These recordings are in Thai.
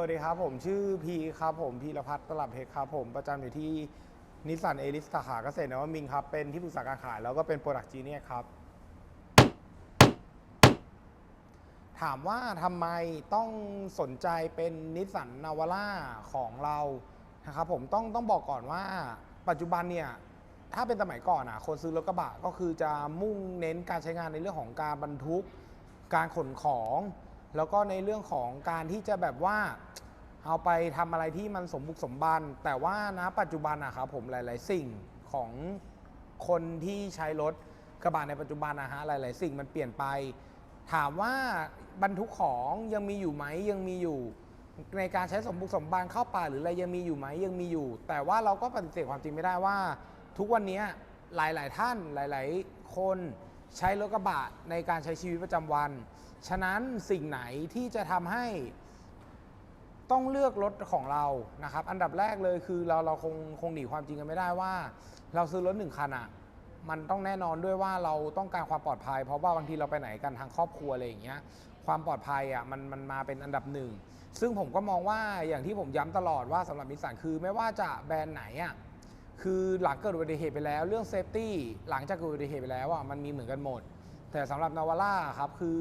วัสดีครับ ผมชื่อพีครับผมพีรพัฒน์ตลับเพชรครับผมประจำอยู่ที่นิสสันเอลิสสาขาเกษตรนวมินครับ เป็นที่ปรึกษาการขายแล้วก็เป็นโปรดักต์จีเนียครับ ถามว่าทำไมต้องสนใจเป็นนิสสันนาวาร่าของเรานะครับผมต้องต้องบอกก่อนว่าปัจจุบันเนี่ยถ้าเป็นสมัยก่อนอะคนซื้อรถกระบะก็คือจะมุ่งเน้นการใช้งานในเรื่องของการบรรทุก การขนของ แล้วก็ในเรื่องของการที่จะแบบว่าเอาไปทำอะไรที่มันสมบุกสมบัน แต่ว่านะปัจจุบันอะครับผมหลาย ๆ สิ่งของคนที่ใช้รถกระบะในปัจจุบันนะฮะหลาย ๆ สิ่งมันเปลี่ยนไป ถามว่าบรรทุกของยังมีอยู่ไหมยังมีอยู่ ในการใช้สมบุกสมบันเข้าป่าหรืออะไรยังมีอยู่ไหมยังมีอยู่ แต่ว่าเราก็ปฏิเสธความจริงไม่ได้ว่า ทุกวันนี้หลาย ๆ ท่านหลาย ๆ คนใช้รถกระบะในการใช้ชีวิตประจำวัน ฉะนั้นสิ่งไหนที่จะทำให้ต้องเลือกรถของเรานะครับ อันดับแรกเลยคือเราเราคงคงหนีความจริงกันไม่ได้ว่า เราซื้อรถหนึ่งคันอะ่ะมันต้องแน่นอนด้วยว่าเราต้องการความปลอดภัย เพราะว่าบางทีเราไปไหนกันทางครอบครัวอะไรอย่างเงี้ยความปลอดภัยอะ่ะมันมันมาเป็นอันดับหนึ่งซึ่งผมก็มองว่าอย่างที่ผมย้ำตลอดว่าสำหรับนิสสันคือไม่ว่าจะแบรนด์ไหนอะคือหลังเกิดอุบัติเหตุไปแล้ว เรื่องเซฟตี้หลังจากเกิดอุบัติเหตุไปแล้วอะมันมีเหมือนกันหมด แต่สำหรับนาวาร่าครับคือ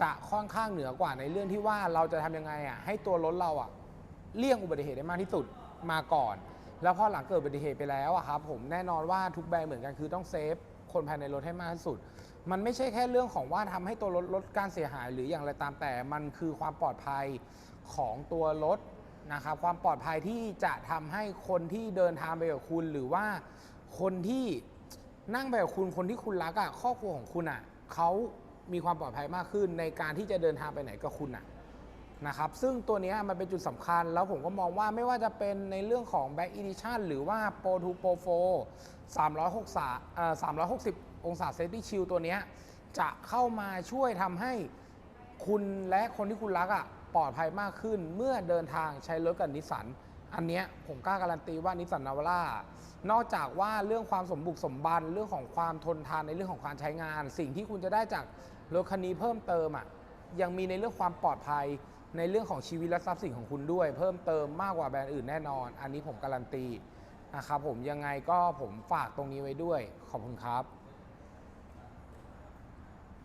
จะค่อนข้างเหนือกว่าในเรื่องที่ว่าเราจะทำยังไงอะให้ตัวรถเราอะเลี่ยงอุบัติเหตุได้มากที่สุดมาก่อน แล้วพอหลังเกิดอุบัติเหตุไปแล้วอะครับผมแน่นอนว่าทุกแบรนด์เหมือนกันคือต้องเซฟคนภายในรถให้มากที่สุด มันไม่ใช่แค่เรื่องของว่าทำให้ตัวรถลดการเสียหายหรืออย่างไรตามแต่ มันคือความปลอดภัยของตัวรถนะครับความปลอดภัยที่จะทำให้คนที่เดินทางไปกับคุณ หรือว่าคนที่นั่งไปกับคุณคนที่คุณรักอะ่ะครอบครัวของคุณอะเขา มีความปลอดภัยมากขึ้นในการที่จะเดินทางไปไหนกับคุณอะนะครับ ซึ่งตัวนี้มันเป็นจุดสำคัญแล้วผมก็มองว่าไม่ว่าจะเป็นในเรื่องของ Back Edition หรือว่า Pro 2 Pro 4 360เอ่อ360 องศา Safety Shield ตัวนี้จะเข้ามาช่วยทำให้คุณและคนที่คุณรักอะปลอดภัยมากขึ้นเมื่อเดินทางใช้รถกับนิสสัน อันเนี้ยผมกล้าการันตีว่านิสสันนาวาร่านอกจากว่าเรื่องความสมบุกสมบันเรื่องของความทนทานในเรื่องของการใช้งาน สิ่งที่คุณจะได้จากรถคันนี้เพิ่มเติมอะยังมีในเรื่องความปลอดภัยในเรื่องของชีวิตและทรัพย์สินของคุณด้วย เพิ่มเติมมากกว่าแบรนด์อื่นแน่นอน อันนี้ผมการันตีนะครับผมยังไงก็ผมฝากตรงนี้ไว้ด้วย ขอบคุณครับ